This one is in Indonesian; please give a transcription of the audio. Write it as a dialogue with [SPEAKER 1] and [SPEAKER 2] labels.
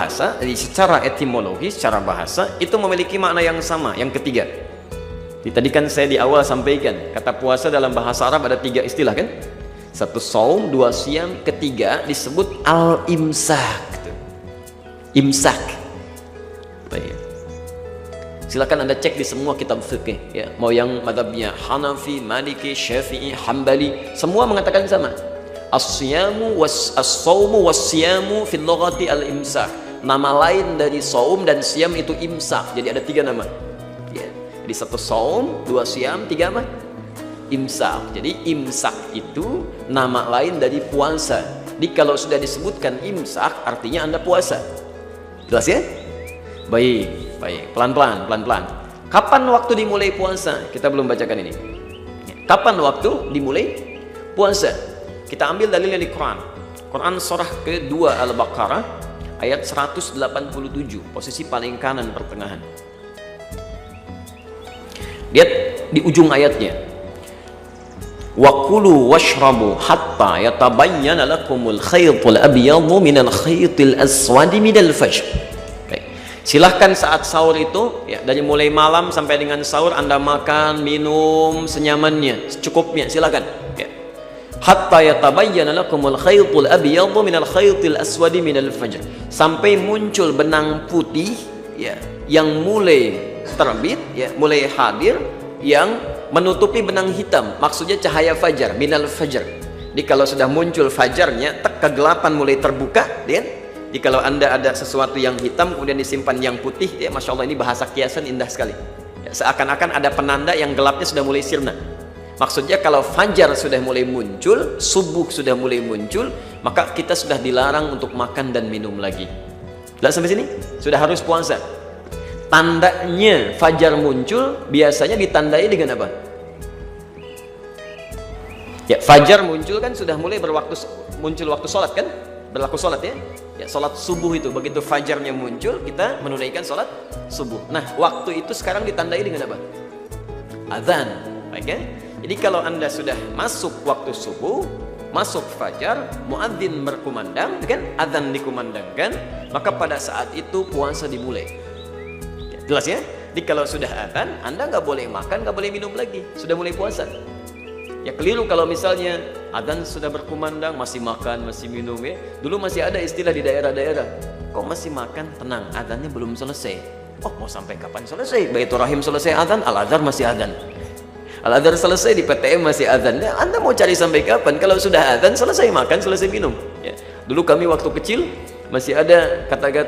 [SPEAKER 1] bahasa, secara etimologi, secara bahasa itu memiliki makna yang sama. Yang ketiga, tadi kan saya di awal sampaikan kata puasa dalam bahasa Arab ada tiga istilah kan? Satu saum, dua siam, ketiga disebut al imsak. Imsak. Baik. Silakan anda cek di semua kitab fikih ya. Mau yang madhabnya Hanafi, Maliki, Syafi'i, Hambali, semua mengatakan sama. As-siyamu was as-saumu was-siyamu fil lughati al-imsak. Nama lain dari saum dan siam itu imsak. Jadi ada tiga nama. Ya. Jadi satu saum, dua siam, tiga apa? Imsak. Jadi imsak itu nama lain dari puasa. Jadi kalau sudah disebutkan imsak artinya Anda puasa. Jelas ya? Baik, baik. Pelan-pelan, pelan-pelan. Kapan waktu dimulai puasa? Kita belum bacakan ini. Kapan waktu dimulai puasa? Kita ambil dalilnya di Quran. Quran surah kedua Al-Baqarah ayat 187, posisi paling kanan pertengahan. Lihat di ujung ayatnya. Wa kulu washrabu hatta yatabayyana lakumul khaytul abyadu minal khaytil aswadi minal fajr. Silahkan saat sahur itu ya dari mulai malam sampai dengan sahur Anda makan, minum senyamannya, secukupnya, silahkan. Hatta yatabayyana lakumul khaytul abyadu minal khaytil aswadi minal fajr. Sampai muncul benang putih ya yang mulai terbit ya mulai hadir yang menutupi benang hitam. Maksudnya cahaya fajar minal fajar jadi kalau sudah muncul fajarnya tek kegelapan mulai terbuka ya jadi kalau anda ada sesuatu yang hitam kemudian disimpan yang putih ya masya Allah ini bahasa kiasan indah sekali. Ya, seakan-akan ada penanda yang gelapnya sudah mulai sirna maksudnya kalau fajar sudah mulai muncul subuh sudah mulai muncul maka kita sudah dilarang untuk makan dan minum lagi Lihat sampai sini sudah harus puasa tandanya fajar muncul biasanya ditandai dengan apa? Ya, fajar muncul kan sudah mulai berwaktu muncul waktu sholat kan? Berlaku sholat ya? Ya, sholat subuh itu begitu fajarnya muncul kita menunaikan sholat subuh. Nah, waktu itu sekarang ditandai dengan apa? Azan, baik ya? Jadi kalau anda sudah masuk waktu subuh, masuk fajar, muadzin berkumandang, kan? Azan dikumandangkan, maka pada saat itu puasa dimulai. Jelas ya? Jadi kalau sudah adzan, Anda nggak boleh makan, nggak boleh minum lagi. Sudah mulai puasa. Ya keliru kalau misalnya adzan sudah berkumandang, masih makan, masih minum ya. Dulu masih ada istilah di daerah-daerah. Kok masih makan? Tenang, adzannya belum selesai. Oh, mau sampai kapan selesai? Baitur Rahim selesai adzan, Al-Azhar masih adzan. Al-Azhar selesai di PTM masih adzan. Ya, anda mau cari sampai kapan? Kalau sudah adzan, selesai makan, selesai minum. Ya. Dulu kami waktu kecil masih ada kata-kata